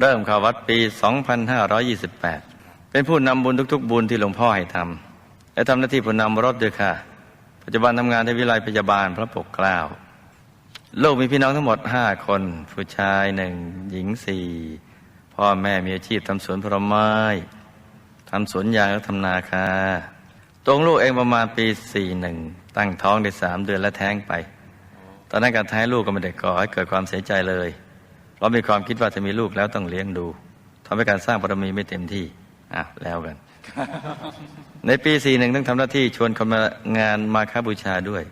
เริ่มเข้าวัดปี 2528 เป็นผู้นำบุญทุก ๆ บุญที่หลวงพ่อให้ทำและทำหน้าที่ผู้นำรถด้วยค่ะ ปัจจุบันทำงานที่วิไลพยาบาลพระปกเกล้าลูกมีพี่น้องทั้งหมด5คน ผู้ชายหนึ่งหญิงสี่พ่อแม่มีอาชีพทำสวนผลไม้ทำสวนยางและทำนาคาตรงลูกเองประมาณปี41ตั้งท้องได้สามเดือนและแท้งไป ตอนนั้นการแท้งลูกก็ไม่ได้ก่อให้เกิดความเสียใจเลย เพราะมีความคิดว่าจะมีลูกแล้วต้องเลี้ยงดูทำให้การสร้างบารมีไม่เต็มที่อะแล้วกัน ในปี41ต้องทำหน้าที่ชวนคนมางานมาค้าบูชาด้วย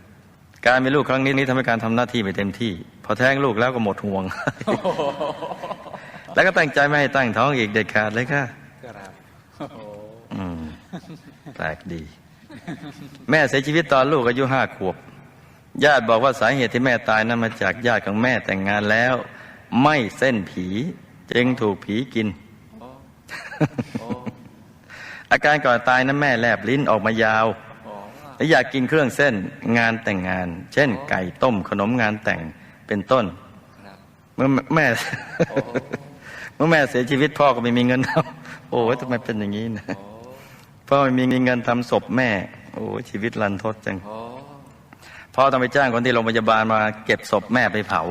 การมีลูกครั้งนี้นี้ทำให้การทำหน้าที่ไม่เต็มที่ พอแท้งลูกแล้วก็หมดห่วง แล้วก็ตั้งใจไม่ให้ตั้งท้องอีกเด็ดขาดเลยค่ะครับโอ้โหอืมแปลกดี แม่เสียชีวิตตอนลูกอายุห้าขวบ ญาติบอกว่าสาเหตุที่แม่ตายนั้นมาจากญาติของแม่แต่งงานแล้ว ไม่เส้นผี จึงถูกผีกินโอ้โอ้อาการก่อนตายนั้นแม่แลบลิ้นออกมายาวโอ้และอยากกินเครื่องเส้นงานแต่งงาน เช่น ไก่ต้มขนมงานแต่งเป็นต้นครับเมื่อแม่โอ้เมื่อแม่เสียชีวิตพ่อก็ไม่มีเงินทำโอ้ยทำไมเป็นอย่างนี้นะโอ้พ่อไม่มีเงินทำศพแม่ โอ้ยชีวิตรันทดจังโอ้พ่อต้องไปจ้างคนที่โรงพยาบาลมาเก็บศพแม่ไปเผา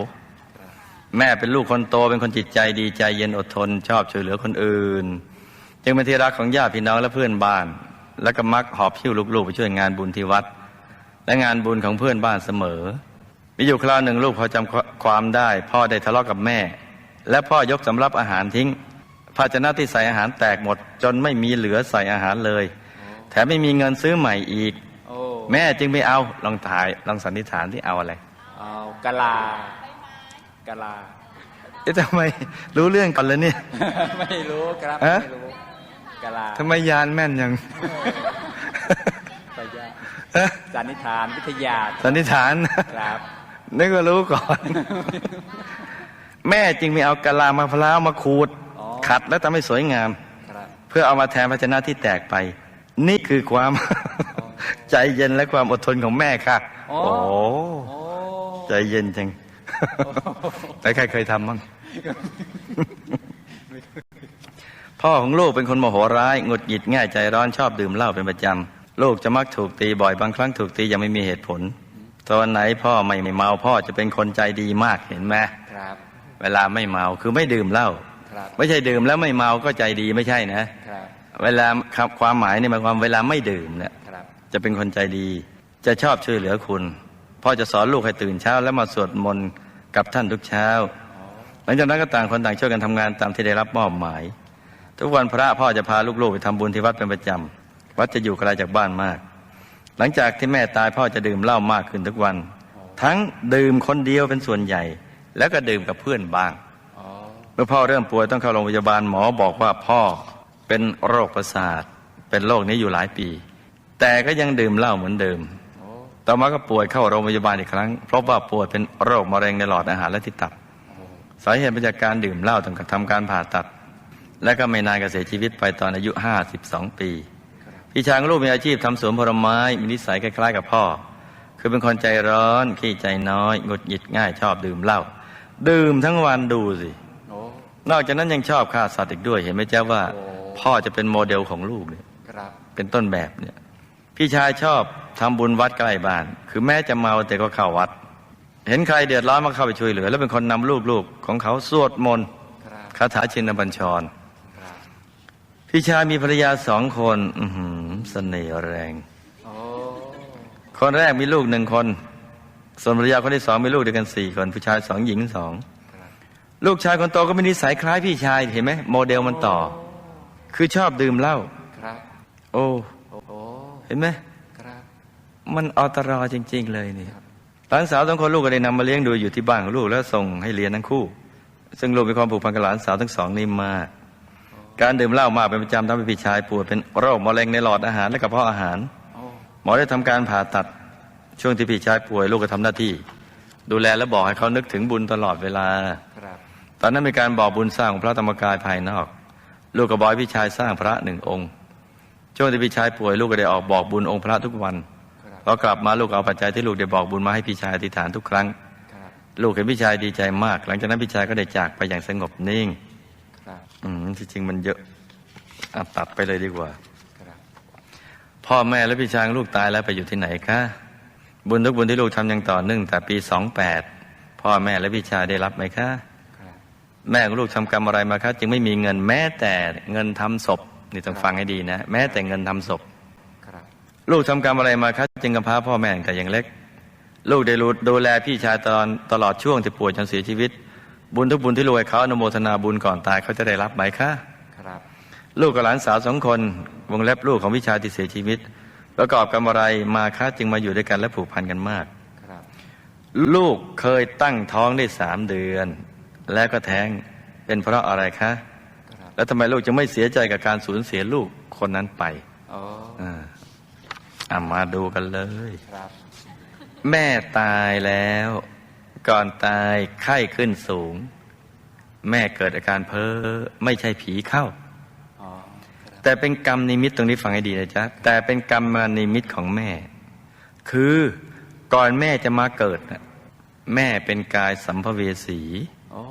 แม่เป็นลูกคนโตเป็นคนจิตใจดีใจเย็นอดทน ชอบช่วยเหลือคนอื่น จึงเป็นที่รักของญาติพี่น้องและเพื่อนบ้าน แล้วก็มักหอบหิ้วลูกๆไปช่วยงานบุญที่วัด และงานบุญของเพื่อนบ้านเสมอ มีอยู่คราวหนึ่งลูกพอจำความได้ พ่อได้ทะเลาะกับแม่ และพ่อยกสำรับอาหารทิ้ง ภาชนะที่ใส่อาหารแตกหมด จนไม่มีเหลือใส่อาหารเลย แถมไม่มีเงินซื้อใหม่อีกโอ้แม่จึงไม่เอาลองถ่ายลองสันนิษฐานที่เอาอะไรเอากะลา กะลาเอ๊ะทำไมรู้เรื่องก่อนเลยเนี่ย ไม่รู้ครับฮะ ไม่รู้กะลาทำไมยานแม่นยังไปยากฮะสันนิษฐานวิทยาสันนิษฐาน ครับ นึกว่ารู้ก่อน แม่จึงไม่เอากะลามะพร้าวมาขูด อ๋อ ขัดแล้วทำให้สวยงาม ครับเพื่อเอามาแทนภาชนะที่แตกไป นี่คือความ ใจเย็นและความอดทนของแม่ค่ะ โอ้โอ้โอ้ใจเย็นจัง แต่ใครเคยทำมั้งพ่อของลูกเป็นคนโมโหร้ายหงุดหงิดง่ายใจร้อนชอบดื่มเหล้าเป็นประจำลูกจะมักถูกตีบ่อยบางครั้งถูกตียังไม่มีเหตุผลตอนไหนพ่อไม่ไม่เมาพ่อจะเป็นคนใจดีมากเห็นไหมครับ เวลาไม่เมาคือไม่ดื่มเหล้าครับไม่ใช่ดื่มแล้วไม่เมาก็ใจดีไม่ใช่นะครับเวลาครับความหมายนี่หมายความเวลาไม่ดื่มเนี่ยครับจะเป็นคนใจดี จะชอบช่วยเหลือคุณพ่อจะสอนลูกให้ตื่นเช้าแล้วมาสวดมนต์ กับท่านทุกเช้า หลังจากนั้นก็ต่างคนต่างช่วยกันทำงานตามที่ได้รับมอบหมาย ทุกวันพระพ่อจะพาลูกๆไปทำบุญที่วัดเป็นประจำวัดจะอยู่ไกลจากบ้านมาก หลังจากที่แม่ตายพ่อจะดื่มเหล้ามากขึ้นทุกวัน ทั้งดื่มคนเดียวเป็นส่วนใหญ่ แล้วก็ดื่มกับเพื่อนบ้างเมื่อพ่อเริ่มป่วยต้องเข้าโรงพยาบาลหมอบอกว่าพ่อเป็นโรคประสาทเป็นโรคนี้อยู่หลายปี แต่ก็ยังดื่มเหล้าเหมือนเดิม ต่อมาก็ป่วยเข้าโรงพยาบาลอีกครั้ง เพราะว่าป่วยเป็นโรคมะเร็งในหลอดอาหารและที่ตับ สาเหตุมาจากการดื่มเหล้าถึงกับทำการผ่าตัด และก็ไม่นานก็เสียชีวิตไปตอนอายุ 52 ปี พี่ชายของลูกมีอาชีพทำสวนผลไม้ มีนิสัยคล้ายๆ กับพ่อ คือเป็นคนใจร้อนขี้ใจน้อยหงุดหงิดง่ายชอบดื่มเหล้าดื่มทั้งวันดูสิโอ้นอกจากนั้นยังชอบฆ่าสัตว์อีกด้วยเห็นไหมเจ้าว่าโอ้พ่อจะเป็นโมเดลของลูกเนี่ยครับเป็นต้นแบบเนี่ย พี่ชายชอบทำบุญวัดใกล้บ้าน คือแม้จะเมาแต่ก็เข้าวัด เห็นใครเดือดร้อนมาเข้าไปช่วยเหลือ แล้วเป็นคนนำลูกๆของเขาสวดมนต์ครับคาถาชินบัญชรครับพี่ชายมีภรรยาสองคนอือหือเสน่ห์แรงโอ้คนแรกมีลูกหนึ่งคน ส่วนภรรยาคนที่สองมีลูกด้วยกันสี่คน ผู้ชายสองหญิงสองครับลูกชายคนโตก็มีนิสัยคล้ายพี่ชายเห็นไหมโมเดลมันต่อ คือชอบดื่มเหล้าครับโอ้โอ้โห เห็นไหมครับมันอตรอจริง ๆ เลยเนี่ยหลานสาวทั้งคนลูกก็ได้นำมาเลี้ยงดูอยู่ที่บ้านของลูกแล้วส่งให้เรียนทั้งคู่ ซึ่งลูกมีความผูกพันกับหลานสาวทั้งสองนี่มาก การดื่มเหล้ามากเป็นประจำทำให้พี่ชายป่วยเป็นโรคมะเร็งในหลอดอาหารและกระเพาะอาหารโอ้หมอได้ทำการผ่าตัดช่วงที่พี่ชายป่วยลูกก็ทำหน้าที่ ดูแลและบอกให้เขานึกถึงบุญตลอดเวลาครับตอนนั้นมีการบอกบุญสร้างพระธรรมกายภายนอก ลูกก็บอกให้พี่ชายสร้างพระหนึ่งองค์ ช่วงที่พี่ชายป่วยลูกก็ได้ออกบอกบุญองค์พระทุกวันครับพอกลับมาลูกเอาปัจจัยที่ลูกได้บอกบุญมาให้พี่ชายอธิษฐานทุกครั้งครับลูกเห็นพี่ชายดีใจมาก หลังจากนั้นพี่ชายก็ได้จากไปอย่างสงบนิ่งครับอืมที่จริงมันเยอะอะตัดไปเลยดีกว่าครับพ่อแม่และพี่ชายของลูกตายแล้วไปอยู่ที่ไหนคะบุญทุกบุญที่ลูกทำอย่างต่อเนื่องแต่ปีสองแปดพ่อแม่และพี่ชายได้รับไหมคะครับแม่ของลูกทำกรรมอะไรมาคะจึงไม่มีเงินแม้แต่เงินทำศพ นี่ต้องฟังให้ดีนะ แม้แต่เงินทำศพครับลูกทำกรรมอะไรมาคะจึงกำพร้าพ่อแม่ตั้งแต่ยังเล็ก ลูกได้รู้ดูแลพี่ชายตลอดตลอดช่วงที่ป่วยจนเสียชีวิต บุญทุกบุญที่ลูกให้เขาอนุโมทนาบุญก่อนตายเขาจะได้รับไหมคะครับลูกกับหลานสาวสองคนวงเล็บลูกของพี่ชายที่เสียชีวิต ประกอบกรรมอะไรมาคะจึงมาอยู่ด้วยกันและผูกพันกันมากครับ ลูกเคยตั้งท้องได้สามเดือน แล้วก็แท้งเป็นเพราะอะไรคะครับ แล้วทำไมลูกจะไม่เสียใจกับการสูญเสียลูกคนนั้นไปโอ้อ่าอะมาดูกันเลยครับ แม่ตายแล้ว ก่อนตายไข้ขึ้นสูง แม่เกิดอาการเพ้อไม่ใช่ผีเข้าอ๋อครับแต่เป็นกรรมนิมิตตรงนี้ฟังให้ดีนะจ๊ะแต่เป็นกรรมนิมิตของแม่ คือก่อนแม่จะมาเกิดน่ะแม่เป็นกายสัมภเวสีโอ้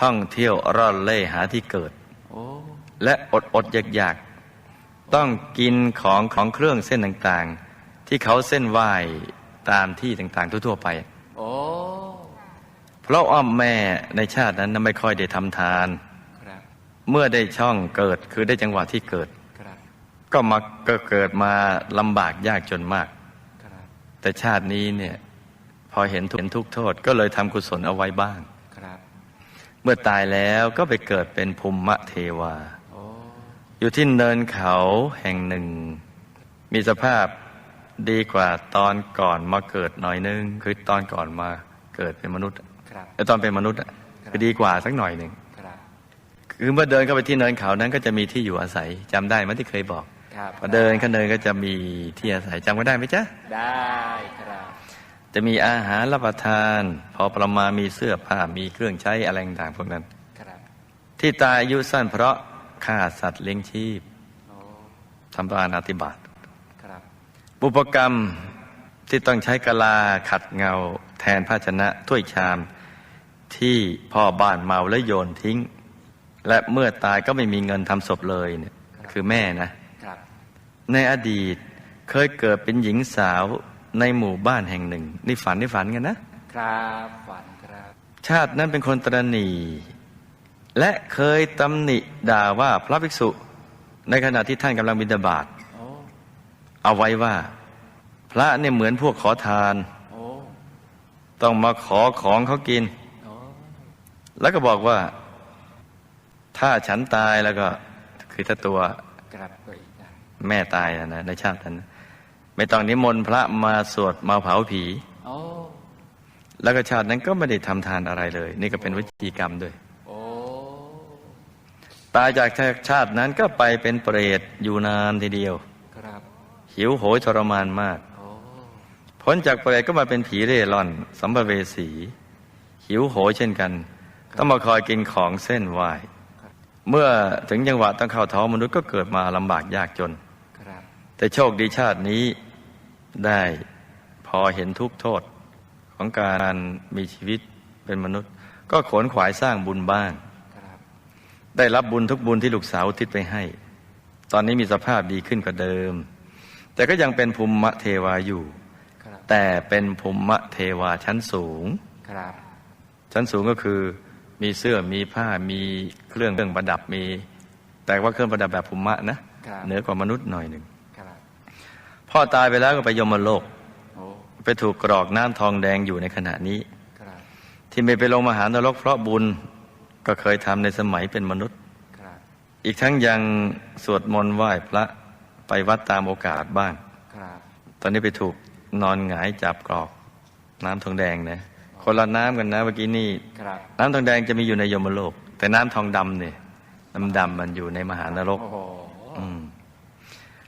ท่องเที่ยวร่อนเล่หาที่เกิดโอ้ และอดอดอยากอยากๆ ต้องกินของของเครื่องเส้นต่างๆ ที่เขาเส้นไหว้ตามที่ต่างๆ ทั่วๆไปโอ้เพราะอ้อมแม่ในชาตินั้นน่ะไม่ค่อยได้ทำทานครับเมื่อได้ช่องเกิดคือได้จังหวะที่เกิดครับก็มาก็เกิดมาลำบากยากจนมากครับแต่ชาตินี้เนี่ยพอเห็นทุกข์เห็นทุกข์โทษก็เลยทำกุศลเอาไว้บ้างครับเมื่อตายแล้วก็ไปเกิดเป็นภูมิเทวาโอ้อยู่ที่เนินเขาแห่งหนึ่ง มีสภาพดีกว่าตอนก่อนมาเกิดหน่อยนึง คือตอนก่อนมาเกิดเป็นมนุษย์ครับแต่ตอนเป็นมนุษย์อะคือดีกว่าสักหน่อยหนึ่งครับคือเมื่อเดินเข้าไปที่เนินเขานั้นก็จะมีที่อยู่อาศัยจำได้ไหมที่เคยบอกครับพอเดินขึ้นเนินก็จะมีที่อาศัยจำก็ได้ไหมจ๊ะได้ครับจะมีอาหารรับประทาน พอประมาณมีเสื้อผ้ามีเครื่องใช้อะไรต่างๆพวกนั้นครับที่ตายอายุสั้นเพราะ ฆ่าสัตว์เลี้ยงชีพโอ้ทำปานาติบาตครับบุปกรรมที่ต้องใช้กะลาขัดเงาแทนภาชนะถ้วยชามที่พ่อบ้านเมาและโยนทิ้ง และเมื่อตายก็ไม่มีเงินทำศพเลยเนี่ยคือแม่นะครับในอดีตเคยเกิดเป็นหญิงสาวในหมู่บ้านแห่งหนึ่งนี่ฝันนี่ฝันกันนะครับฝันครับ ชาตินั้นเป็นคนตรณี และเคยตำหนิด่าว่าพระภิกษุ ในขณะที่ท่านกำลังบิณฑบาตโอ้เอาไว้ว่า พระเนี่ยเหมือนพวกขอทานโอ้ต้องมาขอของเขากินโอ้แล้วก็บอกว่า ถ้าฉันตายแล้วก็ คือถ้าตัวกลับไปอีกได้แม่ตายอะนะในชาตินั้นนะไม่ต้องนิมนต์พระมาสวดมาเผาผีโอ้แล้วก็ชาตินั้นก็ไม่ได้ทำทานอะไรเลย นี่ก็เป็นวิจีกรรมด้วยโอ้ ตายจากชาตินั้นก็ไปเป็นเปรตอยู่นานทีเดียว ครับ หิวโหยทรมานมากโอ้พ้นจากเปรตก็มาเป็นผีเร่ร่อน สัมภเวสี หิวโหยเช่นกัน ต้องมาคอยกินของเส้นไหวเมื่อถึงจังหวะต้องเข้าท้องมนุษย์ก็เกิดมาลำบากยากจนครับแต่โชคดีชาตินี้ได้พอเห็นทุกข์โทษของการมีชีวิตเป็นมนุษย์ ก็ขวนขวายสร้างบุญบ้างครับ ได้รับบุญทุกบุญที่ลูกสาวอุทิศไปให้ ตอนนี้มีสภาพดีขึ้นกว่าเดิม แต่ก็ยังเป็นภูมิเทวาอยู่ครับแต่เป็นภูมิเทวาชั้นสูงครับชั้นสูงก็คือมีเสื้อมีผ้ามีเครื่องเครื่องประดับมี แต่ว่าเครื่องประดับแบบภูมินะครับเหนือกว่ามนุษย์หน่อยหนึ่งครับพ่อตายไปแล้วก็ไปยมโลกโอ้ไปถูกกรอกน้ำทองแดงอยู่ในขณะนี้ครับที่ไม่ไปลงมหานรกเพราะบุญ ก็เคยทำในสมัยเป็นมนุษย์ครับอีกทั้งยังสวดมนต์ไหว้พระไปวัดตามโอกาสบ้างครับตอนนี้ไปถูกนอนหงายจับกรอก น้ำทองแดงนะ คนละน้ำกันนะเมื่อกี้นี่ครับน้ำทองแดงจะมีอยู่ในยมโลก แต่น้ำทองดำเนี่ยน้ำดำมันอยู่ในมหานรกโอ้โหอืม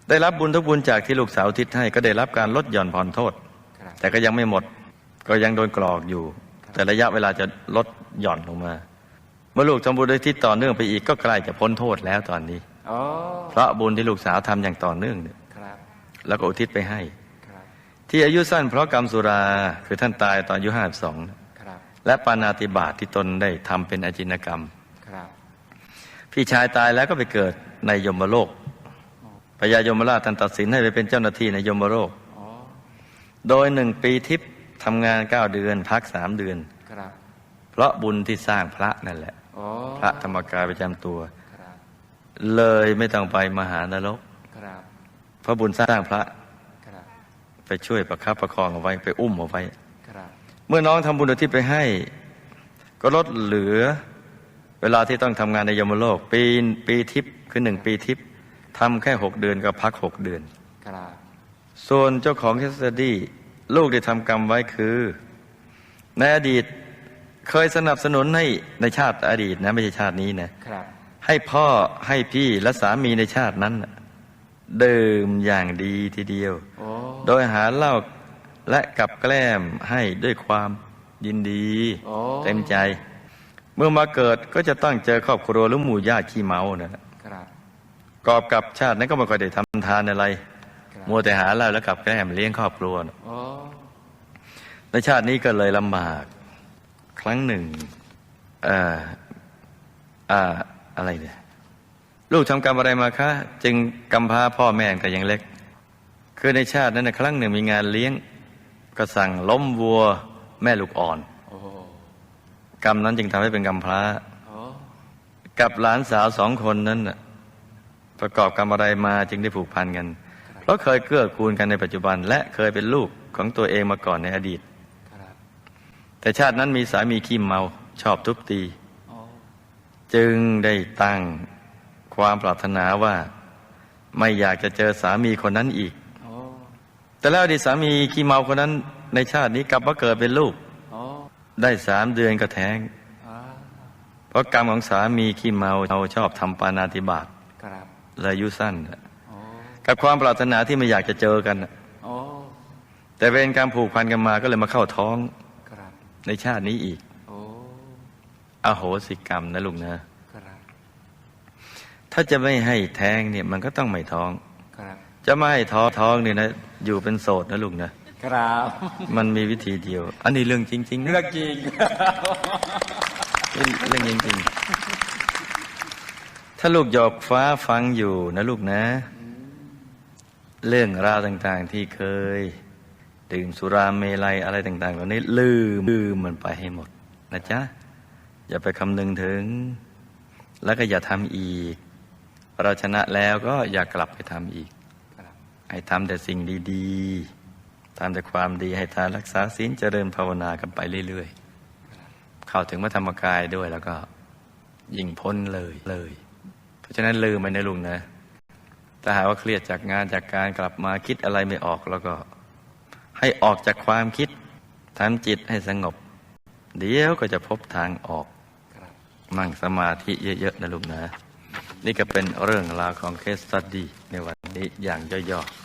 ได้รับบุญทุกบุญจากที่ลูกสาวทิศให้ก็ได้รับการลดหย่อนผ่อนโทษครับแต่ก็ยังไม่หมด ก็ยังโดนกรอกอยู่ แต่ระยะเวลาจะลดหย่อนลงมา เมื่อลูกทำบุญด้วยทิศต่อเนื่องไปอีกก็ใกล้จะพ้นโทษแล้วตอนนี้โอ้เพราะบุญที่ลูกสาวทำอย่างต่อเนื่องเนี่ยครับแล้วก็อุทิศไปให้ครับที่อายุสั้นเพราะกรรมสุราคือท่านตายตอนอายุห้าสองครับและปานาติบาตที่ตนได้ทำเป็นอาจินกรรมครับพี่ชายตายแล้วก็ไปเกิดในยมโลกพญายมราชท่านตัดสินให้ไปเป็นเจ้าหน้าที่ในยมโลกอ๋อโดยหนึ่งปีทิพย์ทำงานเก้าเดือน พักสามเดือนครับเพราะบุญที่สร้างพระนั่นแหละอ๋อ พระธรรมกายประจำตัวครับเลยไม่ต้องไปมหานรกครับเพราะบุญสร้างพระครับไปช่วยประคับประคองเอาไว้ ไปอุ้มเอาไว้ครับเมื่อน้องทำบุญอุทิศไปให้ ก็ลดเหลือ เวลาที่ต้องทำงานในยมโลก ปีปีทิพย์คือหนึ่งปีทิพย์ทำแค่หกเดือนก็พักหกเดือนครับส่วนเจ้าของเคสตดี้ลูกได้ทำกรรมไว้คือ ในอดีต เคยสนับสนุนให้ในชาติอดีตนะ ไม่ใช่ชาตินี้นะครับให้พ่อให้พี่และสามีในชาตินั้นน่ะดื่มอย่างดีทีเดียวโอ้โดยหาเหล้าและกับแกล้มให้ด้วยความยินดีโอ้เต็มใจ เมื่อมาเกิดก็จะต้องเจอครอบครัวหรือหมู่ญาติขี้เมานั่นแหละครับกอบกับชาตินั้นก็ไม่ค่อยได้ทำทานอะไรครับมัวแต่หาเหล้าแล้วกับแกล้มเลี้ยงครอบครัวน่ะโอ้ในชาตินี้ก็เลยลำบาก ครั้งหนึ่งเอ่าอ่าอะไรเนี่ยลูกทำกรรมอะไรมาคะ จึงกำพร้าพ่อแม่แต่ยังเล็ก คือในชาตินั้นนะครั้งหนึ่งมีงานเลี้ยง ก็สั่งล้มวัวแม่ลูกอ่อนอกรรมนั้นจึงทำให้เป็นกำพร้ากับหลานสาวสองคนนั้นน่ะประกอบกรรมอะไรมาจึงได้ผูกพันกัน เพราะเคยเกื้อกูลกันในปัจจุบัน และเคยเป็นลูกของตัวเองมาก่อนในอดีต แต่ชาตินั้นมีสามีขี้เมาชอบทุบตี จึงได้ตั้งความปรารถนาว่า ไม่อยากจะเจอสามีคนนั้นอีกแต่แล้วอดีตสามีขี้เมาคนนั้น ในชาตินี้กลับมาเกิดเป็นลูกได้สามเดือนก็แท้งเพราะกรรมของสามีขี้เมาเขาชอบทำปานาติบาตครับเลยอายุสั้นกับความปรารถนาที่ไม่อยากจะเจอกันแต่เป็นการผูกพันกันมาก็เลยมาเข้าท้อง ในชาตินี้อีกโอ้อโหสิกรรมนะลุงนะครับถ้าจะไม่ให้แท้งเนี่ยมันก็ต้องไม่ท้องครับจะไม่ให้ท้องท้องเนี่ยนะ อยู่เป็นโสดนะลุงนะครับมันมีวิธีเดียว อันนี้เรื่องจริงๆนะเรื่องจริงเรื่องเรื่องจริงๆถ้าลูกหยอกฟ้าฟังอยู่นะลูกนะ เรื่องราวต่างๆที่เคย ดื่มสุราเมลัยอะไรต่าง ๆ เหล่านี้ลืมลืมมันไปให้หมดนะจ๊ะ อย่าไปคำนึงถึง แล้วก็อย่าทำอีก เราชนะแล้วก็อย่ากลับไปทำอีก ให้ทำแต่สิ่งดีๆทำแต่ความดีให้ทานรักษาศีลเจริญภาวนากันไปเรื่อยๆ เข้าถึงพระธรรมกายด้วยแล้วก็ยิ่งพ้นเลยเลย เพราะฉะนั้นลืมไปนะลุงนะถ้าหากว่าเครียดจากงานจากการกลับมาคิดอะไรไม่ออกแล้วก็ ให้ออกจากความคิดทำจิตให้สงบ เดี๋ยวก็จะพบทางออกมั่งสมาธิเยอะๆนะลูกนะ นี่ก็เป็นเรื่องราวของเคสตัดดี้ในวันนี้อย่างย่อๆ